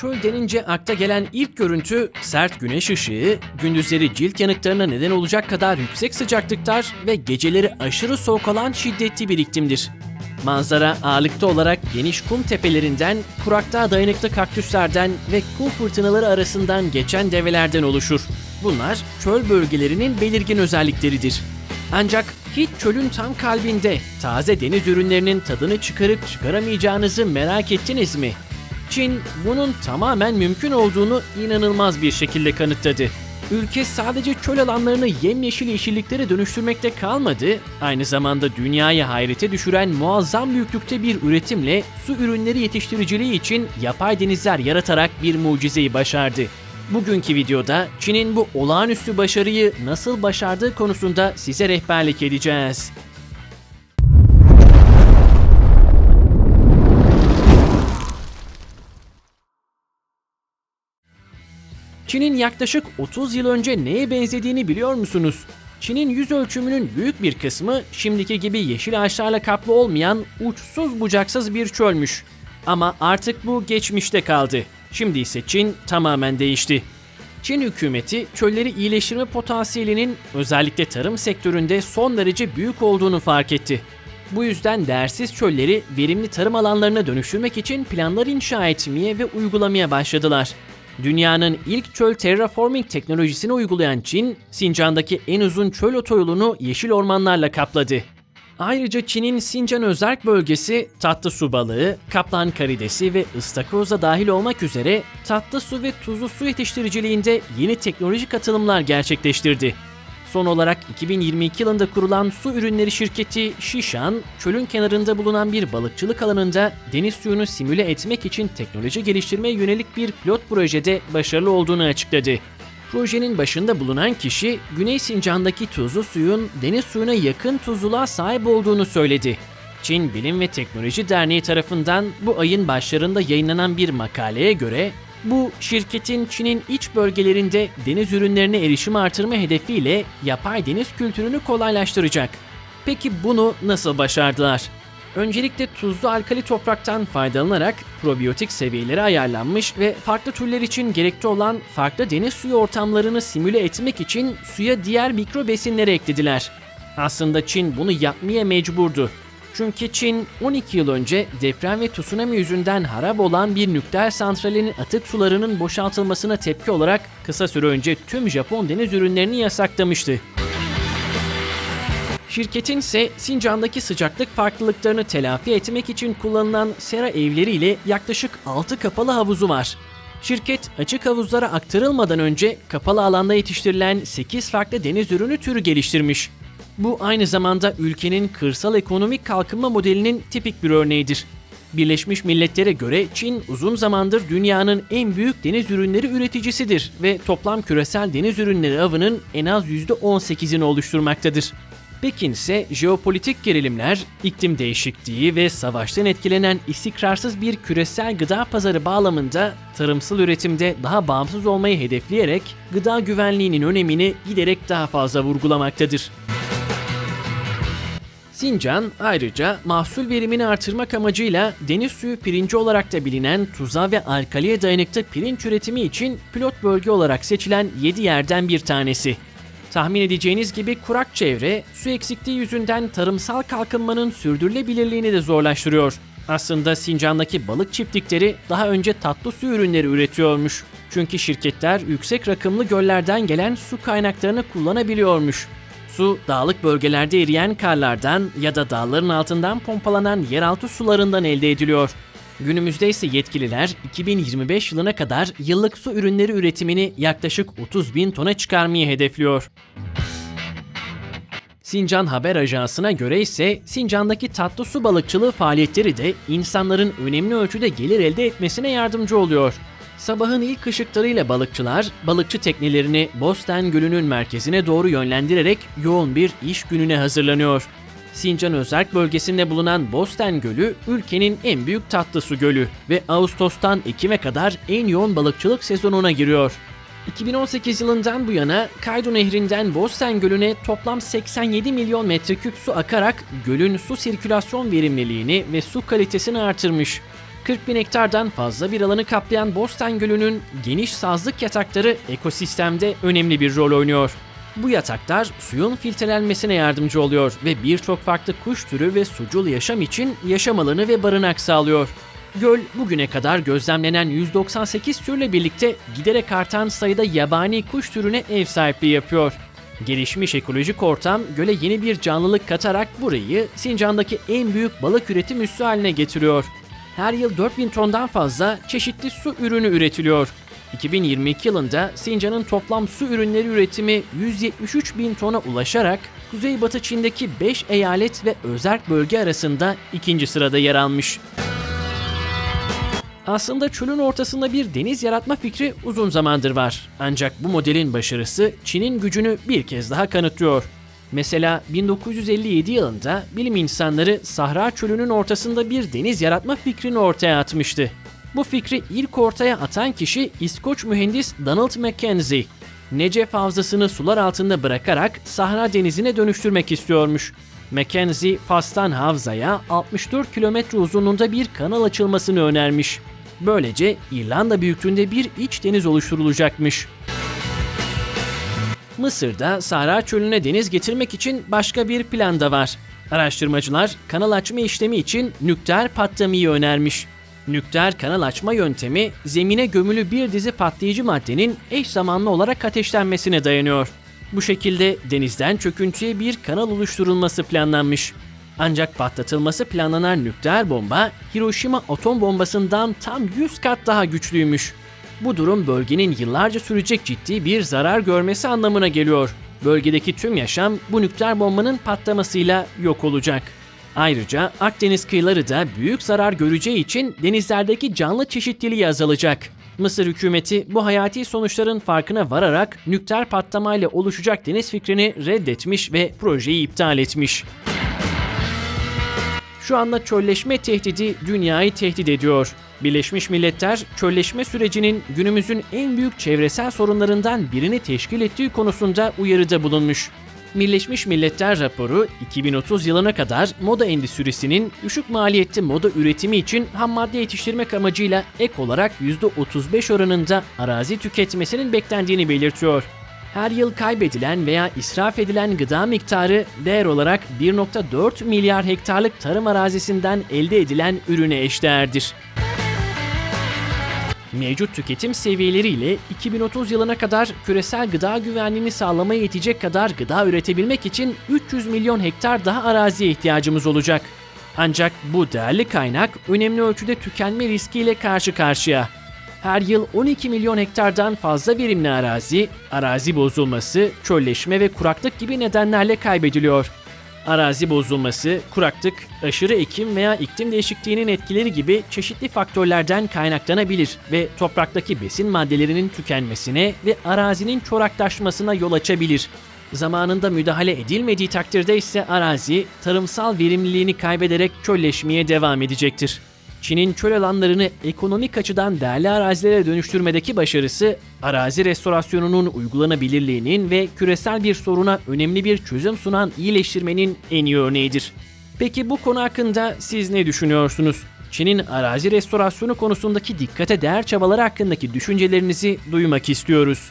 çöl denince akla gelen ilk görüntü sert güneş ışığı, gündüzleri cilt yanıklarına neden olacak kadar yüksek sıcaklıklar ve geceleri aşırı soğuk olan şiddetli bir iklimdir. Manzara ağırlıkta olarak geniş kum tepelerinden, kuraklığa dayanıklı kaktüslerden ve kum fırtınaları arasından geçen develerden oluşur. Bunlar çöl bölgelerinin belirgin özellikleridir. Ancak hiç çölün tam kalbinde taze deniz ürünlerinin tadını çıkarıp çıkaramayacağınızı merak ettiniz mi? Çin bunun tamamen mümkün olduğunu inanılmaz bir şekilde kanıtladı. Ülke sadece çöl alanlarını yemyeşil yeşilliklere dönüştürmekte kalmadı, aynı zamanda dünyayı hayrete düşüren muazzam büyüklükte bir üretimle su ürünleri yetiştiriciliği için yapay denizler yaratarak bir mucizeyi başardı. Bugünkü videoda Çin'in bu olağanüstü başarıyı nasıl başardığı konusunda size rehberlik edeceğiz. Çin'in yaklaşık 30 yıl önce neye benzediğini biliyor musunuz? Çin'in yüz ölçümünün büyük bir kısmı şimdiki gibi yeşil ağaçlarla kaplı olmayan uçsuz bucaksız bir çölmüş. Ama artık bu geçmişte kaldı. Şimdi ise Çin tamamen değişti. Çin hükümeti çölleri iyileştirme potansiyelinin özellikle tarım sektöründe son derece büyük olduğunu fark etti. Bu yüzden değersiz çölleri verimli tarım alanlarına dönüştürmek için planlar inşa etmeye ve uygulamaya başladılar. Dünyanın ilk çöl terraforming teknolojisini uygulayan Çin, Sincan'daki en uzun çöl otoyolunu yeşil ormanlarla kapladı. Ayrıca Çin'in Sincan Özerk bölgesi tatlı su balığı, kaplan karidesi ve ıstakoza dahil olmak üzere tatlı su ve tuzlu su yetiştiriciliğinde yeni teknolojik atılımlar gerçekleştirdi. Son olarak 2022 yılında kurulan su ürünleri şirketi Shishan, çölün kenarında bulunan bir balıkçılık alanında deniz suyunu simüle etmek için teknoloji geliştirmeye yönelik bir pilot projede başarılı olduğunu açıkladı. Projenin başında bulunan kişi, Güney Sincan'daki tuzlu suyun deniz suyuna yakın tuzluluğa sahip olduğunu söyledi. Çin Bilim ve Teknoloji Derneği tarafından bu ayın başlarında yayınlanan bir makaleye göre bu şirketin Çin'in iç bölgelerinde deniz ürünlerine erişim artırma hedefiyle yapay deniz kültürünü kolaylaştıracak. Peki bunu nasıl başardılar? Öncelikle tuzlu alkali topraktan faydalanarak probiyotik seviyeleri ayarlanmış ve farklı türler için gerekli olan farklı deniz suyu ortamlarını simüle etmek için suya diğer mikro besinleri eklediler. Aslında Çin bunu yapmaya mecburdu. Çünkü Çin 12 yıl önce deprem ve tsunami yüzünden harap olan bir nükleer santralinin atık sularının boşaltılmasına tepki olarak kısa süre önce tüm Japon deniz ürünlerini yasaklamıştı. Şirketin ise Sincan'daki sıcaklık farklılıklarını telafi etmek için kullanılan sera evleriyle yaklaşık 6 kapalı havuzu var. Şirket açık havuzlara aktarılmadan önce kapalı alanda yetiştirilen 8 farklı deniz ürünü türü geliştirmiş. Bu aynı zamanda ülkenin kırsal ekonomik kalkınma modelinin tipik bir örneğidir. Birleşmiş Milletler'e göre Çin uzun zamandır dünyanın en büyük deniz ürünleri üreticisidir ve toplam küresel deniz ürünleri avının en az %18'ini oluşturmaktadır. Pekin ise jeopolitik gerilimler, iklim değişikliği ve savaştan etkilenen istikrarsız bir küresel gıda pazarı bağlamında tarımsal üretimde daha bağımsız olmayı hedefleyerek gıda güvenliğinin önemini giderek daha fazla vurgulamaktadır. Sincan ayrıca mahsul verimini artırmak amacıyla deniz suyu pirinci olarak da bilinen tuza ve alkaliye dayanıklı pirinç üretimi için pilot bölge olarak seçilen 7 yerden bir tanesi. Tahmin edeceğiniz gibi kurak çevre, su eksikliği yüzünden tarımsal kalkınmanın sürdürülebilirliğini de zorlaştırıyor. Aslında Sincan'daki balık çiftlikleri daha önce tatlı su ürünleri üretiyormuş. Çünkü şirketler yüksek rakımlı göllerden gelen su kaynaklarını kullanabiliyormuş. Su, dağlık bölgelerde eriyen karlardan ya da dağların altından pompalanan yeraltı sularından elde ediliyor. Günümüzde ise yetkililer 2025 yılına kadar yıllık su ürünleri üretimini yaklaşık 30 bin tona çıkarmayı hedefliyor. Sincan Haber Ajansı'na göre ise Sincan'daki tatlı su balıkçılığı faaliyetleri de insanların önemli ölçüde gelir elde etmesine yardımcı oluyor. Sabahın ilk ışıklarıyla balıkçılar balıkçı teknelerini Bosten Gölü'nün merkezine doğru yönlendirerek yoğun bir iş gününe hazırlanıyor. Sincan Özerk bölgesinde bulunan Bosten Gölü ülkenin en büyük tatlı su gölü ve Ağustos'tan Ekim'e kadar en yoğun balıkçılık sezonuna giriyor. 2018 yılından bu yana Kaydo Nehri'nden Bosten Gölü'ne toplam 87 milyon metreküp su akarak gölün su sirkülasyon verimliliğini ve su kalitesini artırmış. 40 bin hektardan fazla bir alanı kaplayan Bostan Gölü'nün geniş sazlık yatakları ekosistemde önemli bir rol oynuyor. Bu yataklar suyun filtrelenmesine yardımcı oluyor ve birçok farklı kuş türü ve sucul yaşam için yaşam alanı ve barınak sağlıyor. Göl bugüne kadar gözlemlenen 198 türle birlikte giderek artan sayıda yabani kuş türüne ev sahipliği yapıyor. Gelişmiş ekolojik ortam göle yeni bir canlılık katarak burayı Sincan'daki en büyük balık üretim üssü haline getiriyor. Her yıl 4000 tondan fazla çeşitli su ürünü üretiliyor. 2022 yılında Sincan'ın toplam su ürünleri üretimi 173 bin tona ulaşarak Kuzeybatı Çin'deki 5 eyalet ve özerk bölge arasında ikinci sırada yer almış. Aslında çölün ortasında bir deniz yaratma fikri uzun zamandır var. Ancak bu modelin başarısı Çin'in gücünü bir kez daha kanıtlıyor. Mesela 1957 yılında bilim insanları Sahra Çölü'nün ortasında bir deniz yaratma fikrini ortaya atmıştı. Bu fikri ilk ortaya atan kişi İskoç mühendis Donald Mackenzie. Necef Havzası'nı sular altında bırakarak Sahra Denizi'ne dönüştürmek istiyormuş. Mackenzie, Fas'tan Havza'ya 64 kilometre uzunluğunda bir kanal açılmasını önermiş. Böylece İrlanda büyüklüğünde bir iç deniz oluşturulacakmış. Mısır'da Sahra Çölü'ne deniz getirmek için başka bir plan da var. Araştırmacılar kanal açma işlemi için nükleer patlamayı önermiş. Nükleer kanal açma yöntemi zemine gömülü bir dizi patlayıcı maddenin eş zamanlı olarak ateşlenmesine dayanıyor. Bu şekilde denizden çöküntüye bir kanal oluşturulması planlanmış. Ancak patlatılması planlanan nükleer bomba Hiroşima atom bombasından tam 100 kat daha güçlüymüş. Bu durum bölgenin yıllarca sürecek ciddi bir zarar görmesi anlamına geliyor. Bölgedeki tüm yaşam bu nükleer bombanın patlamasıyla yok olacak. Ayrıca Akdeniz kıyıları da büyük zarar göreceği için denizlerdeki canlı çeşitliliği azalacak. Mısır hükümeti bu hayati sonuçların farkına vararak nükleer patlamayla oluşacak deniz fikrini reddetmiş ve projeyi iptal etmiş. Şu anda çölleşme tehdidi dünyayı tehdit ediyor. Birleşmiş Milletler çölleşme sürecinin günümüzün en büyük çevresel sorunlarından birini teşkil ettiği konusunda uyarıda bulunmuş. Birleşmiş Milletler raporu 2030 yılına kadar moda endüstrisinin düşük maliyetli moda üretimi için ham madde yetiştirmek amacıyla ek olarak %35 oranında arazi tüketmesinin beklendiğini belirtiyor. Her yıl kaybedilen veya israf edilen gıda miktarı değer olarak 1.4 milyar hektarlık tarım arazisinden elde edilen ürüne eşdeğerdir. Mevcut tüketim seviyeleriyle 2030 yılına kadar küresel gıda güvenliğini sağlamaya yetecek kadar gıda üretebilmek için 300 milyon hektar daha araziye ihtiyacımız olacak. Ancak bu değerli kaynak önemli ölçüde tükenme riskiyle karşı karşıya. Her yıl 12 milyon hektardan fazla verimli arazi, arazi bozulması, çölleşme ve kuraklık gibi nedenlerle kaybediliyor. Arazi bozulması, kuraklık, aşırı ekim veya iklim değişikliğinin etkileri gibi çeşitli faktörlerden kaynaklanabilir ve topraktaki besin maddelerinin tükenmesine ve arazinin çoraklaşmasına yol açabilir. Zamanında müdahale edilmediği takdirde ise arazi tarımsal verimliliğini kaybederek çölleşmeye devam edecektir. Çin'in çöl alanlarını ekonomik açıdan değerli arazilere dönüştürmedeki başarısı, arazi restorasyonunun uygulanabilirliğinin ve küresel bir soruna önemli bir çözüm sunan iyileştirmenin en iyi örneğidir. Peki bu konu hakkında siz ne düşünüyorsunuz? Çin'in arazi restorasyonu konusundaki dikkate değer çabaları hakkındaki düşüncelerinizi duymak istiyoruz.